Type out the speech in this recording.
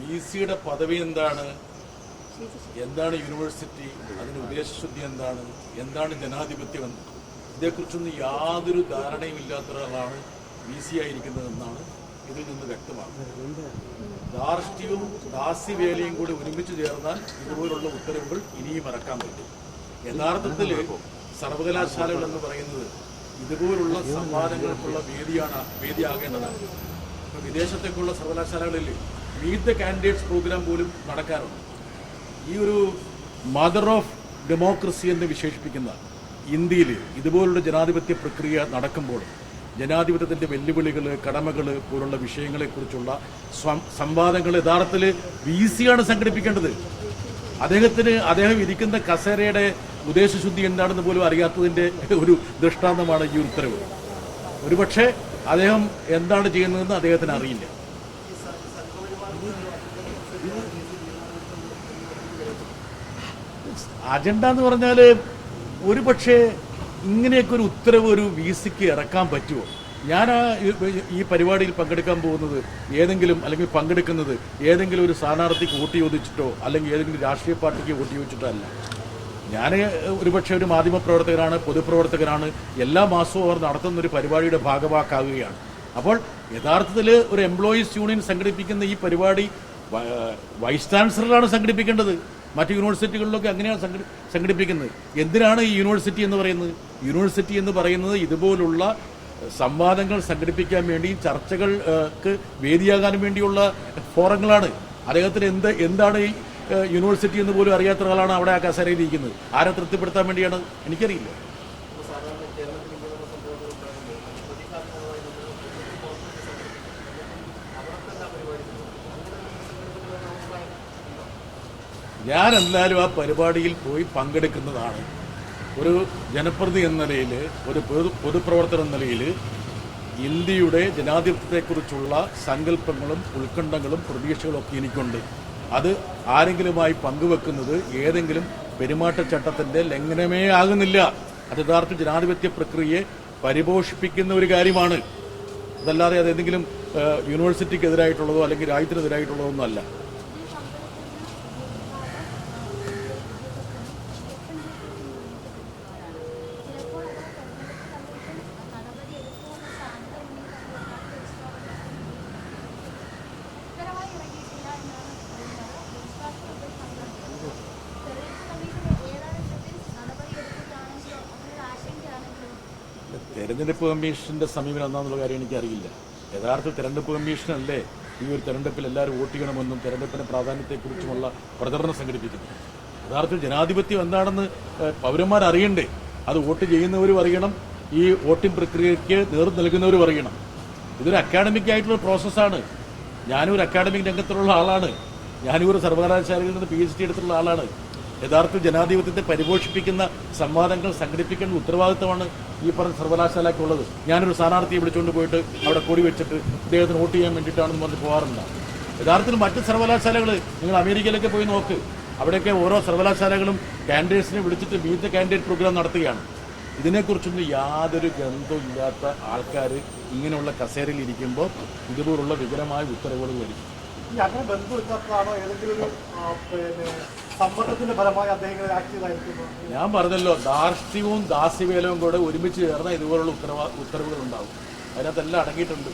V സിയുടെ പദവി എന്താണ്? എന്താണ് യൂണിവേഴ്സിറ്റി? അതിന്റെ ഉദ്ദേശശുദ്ധി എന്താണ്? എന്താണ് ജനാധിപത്യം എന്ന്. ഇതേക്കുറിച്ചൊന്നും യാതൊരു ധാരണയും ഇല്ലാത്ത ഒരാളാണ് വി സി ആയിരിക്കുന്നതെന്നാണ് ഇതിൽ നിന്ന് വ്യക്തമാകുന്നത്. ധാർഷ്ട്യവും ദാസ്യവേലയും കൂടി ഒരുമിച്ച് ചേർന്നാൽ ഇതുപോലുള്ള ഉത്തരവുകൾ ഇനിയും ഇറക്കാൻ പറ്റും. യഥാർത്ഥത്തിൽ സർവകലാശാലകൾ എന്ന് പറയുന്നത് ഇതുപോലുള്ള സംവാദങ്ങൾക്കുള്ള വേദിയാണ് വേദിയാകേണ്ടതാണ്. ഇപ്പം വിദേശത്തേക്കുള്ള സർവകലാശാലകളിൽ മീറ്റ് ദ കാൻഡിഡേറ്റ്സ് പ്രോഗ്രാം പോലും നടക്കാറുണ്ട്. ഈ ഒരു മദർ ഓഫ് ഡെമോക്രസി എന്ന് വിശേഷിപ്പിക്കുന്ന ഇന്ത്യയിൽ ഇതുപോലുള്ള ജനാധിപത്യ പ്രക്രിയ നടക്കുമ്പോൾ ജനാധിപത്യത്തിന്റെ വെല്ലുവിളികൾ കടമകൾ പോലുള്ള വിഷയങ്ങളെക്കുറിച്ചുള്ള സ്വം- സംവാദങ്ങൾ യഥാർത്ഥത്തിൽ വി സിയാണ് സംഘടിപ്പിക്കേണ്ടത്. അദ്ദേഹത്തിന് അദ്ദേഹം ഇരിക്കുന്ന കസേരയുടെ ഉദ്ദേശശുദ്ധി എന്താണെന്ന് പോലും അറിയാത്തതിന്റെ ഒരു ദൃഷ്ടാന്തമാണ് ഈ ഉത്തരവ്. ഒരുപക്ഷെ അദ്ദേഹം എന്താണ് ചെയ്യുന്നതെന്ന് അദ്ദേഹത്തിന് അറിയില്ല. അജണ്ട എന്ന് പറഞ്ഞാൽ ഒരു പക്ഷേ ഇങ്ങനെയൊക്കെ ഒരു ഉത്തരവ് ഒരു വി സിക്ക് ഇറക്കാൻ പറ്റുമോ? ഞാൻ ഈ- പരിപാടിയിൽ പങ്കെടുക്കാൻ പോകുന്നത് ഏതെങ്കിലും അല്ലെങ്കിൽ പങ്കെടുക്കുന്നത് ഏതെങ്കിലും ഒരു സ്ഥാനാർത്ഥിക്ക് വോട്ട് ചോദിച്ചിട്ടോ അല്ലെങ്കിൽ ഏതെങ്കിലും രാഷ്ട്രീയ പാർട്ടിക്ക് വോട്ട് ചോദിച്ചിട്ടോ അല്ല. ഞാൻ ഒരുപക്ഷെ ഒരു മാധ്യമ പൊതുപ്രവർത്തകരാണ് എല്ലാ മാസവും അവർ നടത്തുന്ന ഒരു പരിപാടിയുടെ ഭാഗമാക്കാവുകയാണ് അപ്പോൾ യഥാർത്ഥത്തിൽ ഒരു എംപ്ലോയീസ് യൂണിയൻ സംഘടിപ്പിക്കുന്ന ഈ പരിപാടി വൈസ് ചാൻസലറാണ് സംഘടിപ്പിക്കേണ്ടത്. മറ്റു യൂണിവേഴ്സിറ്റികളിലൊക്കെ അങ്ങനെയാണ് സംഘടി- സംഘടിപ്പിക്കുന്നത്. എന്തിനാണ് ഈ യൂണിവേഴ്സിറ്റി എന്ന് പറയുന്നത്? യൂണിവേഴ്സിറ്റി എന്ന് പറയുന്നത് ഇതുപോലുള്ള സംവാദങ്ങൾ സംഘടിപ്പിക്കാൻ വേണ്ടി ചർച്ചകൾക്ക് വേദിയാകാൻ വേണ്ടിയുള്ള ഫോറങ്ങളാണ്. അദ്ദേഹത്തിന് എന്ത് എന്താണ് ഈ യൂണിവേഴ്സിറ്റി എന്ന് പോലും അറിയാത്ത ഒരാളാണ് അവിടെ ആ കസേരയിൽ ഇരിക്കുന്നത്. ആരെ തൃപ്തിപ്പെടുത്താൻ വേണ്ടിയാണ്? എനിക്കറിയില്ല. ഞാൻ എന്തായാലും ആ പരിപാടിയിൽ പോയി പങ്കെടുക്കുന്നതാണ്. ഒരു ജനപ്രതി എന്ന നിലയിൽ ഒരു പൊതു പൊതുപ്രവർത്തകൻ എന്ന നിലയിൽ ഇന്ത്യയുടെ ജനാധിപത്യത്തെക്കുറിച്ചുള്ള സങ്കല്പങ്ങളും ഉത്കണ്ഠങ്ങളും പ്രതീക്ഷകളും ഒക്കെ എനിക്കുണ്ട്. അത് ആരെങ്കിലുമായി പങ്കുവെക്കുന്നത് ഏതെങ്കിലും പെരുമാറ്റച്ചട്ടത്തിന്റെ ലംഘനമേ ആകുന്നില്ല. അത് യഥാർത്ഥ ജനാധിപത്യ പ്രക്രിയയെ പരിപോഷിപ്പിക്കുന്ന ഒരു കാര്യമാണ്. അതല്ലാതെ അത് ഏതെങ്കിലും യൂണിവേഴ്സിറ്റിക്ക് എതിരായിട്ടുള്ളതോ അല്ലെങ്കിൽ രാജ്യത്തിനെതിരായിട്ടുള്ളതോ ഒന്നും അല്ല. തെരഞ്ഞെടുപ്പ് കമ്മീഷന്റെ സമീപനം എന്താണെന്നുള്ള കാര്യം എനിക്കറിയില്ല. യഥാർത്ഥ തെരഞ്ഞെടുപ്പ് കമ്മീഷനല്ലേ ഈ ഒരു തെരഞ്ഞെടുപ്പിൽ എല്ലാവരും വോട്ട് ചെയ്യണമെന്നും തെരഞ്ഞെടുപ്പിന്റെ പ്രാധാന്യത്തെക്കുറിച്ചുമുള്ള പ്രചരണം സംഘടിപ്പിക്കുന്നത്? യഥാർത്ഥത്തിൽ ജനാധിപത്യം എന്താണെന്ന് പൗരന്മാർ അറിയണ്ടേ? അത് വോട്ട് ചെയ്യുന്നവരും അറിയണം ഈ വോട്ടിംഗ് പ്രക്രിയയ്ക്ക് നേതൃത്വം നൽകുന്നവരും അറിയണം. ഇതൊരു അക്കാഡമിക് ആയിട്ടുള്ള പ്രോസസ്സാണ് ഞാനും ഒരു അക്കാഡമിക് രംഗത്തുള്ള ആളാണ്. ഞാനും ഒരു സർവകലാശാലയിൽ നിന്ന് പി എച്ച് ഡി എടുത്തുള്ള ആളാണ്. യഥാർത്ഥ ജനാധിപത്യത്തെ പരിപോഷിപ്പിക്കുന്ന സംവാദങ്ങൾ സംഘടിപ്പിക്കേണ്ട ഉത്തരവാദിത്തമാണ് ഈ പറഞ്ഞ സർവകലാശാലയ്ക്കുള്ളത്. ഞാനൊരു സ്ഥാനാർത്ഥിയെ വിളിച്ചുകൊണ്ട് പോയിട്ട് അവിടെ കൊടി വെച്ചിട്ട് അദ്ദേഹത്തിന് വോട്ട് ചെയ്യാൻ വേണ്ടിയിട്ടാണെന്ന് പറഞ്ഞ് പോകാറുണ്ട് യഥാർത്ഥത്തിൽ മറ്റ് സർവകലാശാലകൾ നിങ്ങൾ അമേരിക്കയിലൊക്കെ പോയി നോക്ക്. അവിടെയൊക്കെ ഓരോ സർവകലാശാലകളും കാൻഡിഡേറ്റ്സിനെ വിളിച്ചിട്ട് മീറ്റ് കാൻഡിഡേറ്റ് പ്രോഗ്രാം നടത്തുകയാണ്. ഇതിനെക്കുറിച്ചൊന്നും യാതൊരു ഗന്ധവും ഇല്ലാത്ത ആൾക്കാർ ഇങ്ങനെയുള്ള കസേരയിൽ ഇരിക്കുമ്പോൾ ഇതുപോലുള്ള വികരമായ ഉത്തരവുകൾ വരും. അങ്ങനെ ബന്ധമില്ലാത്തതാണോ ഏതെങ്കിലും ഒരു സമ്മർദ്ദത്തിന്റെ ഫലമായി അദ്ദേഹം ഞാൻ പറഞ്ഞല്ലോ ധാർഷ്ട്യവും ദാസ്യവേലവും കൂടെ ഒരുമിച്ച് ചേർന്ന ഇതുപോലുള്ള ഉത്തരവാ ഉത്തരവുകൾ ഉണ്ടാവും അതിനകത്തെല്ലാം അടങ്ങിയിട്ടുണ്ട്.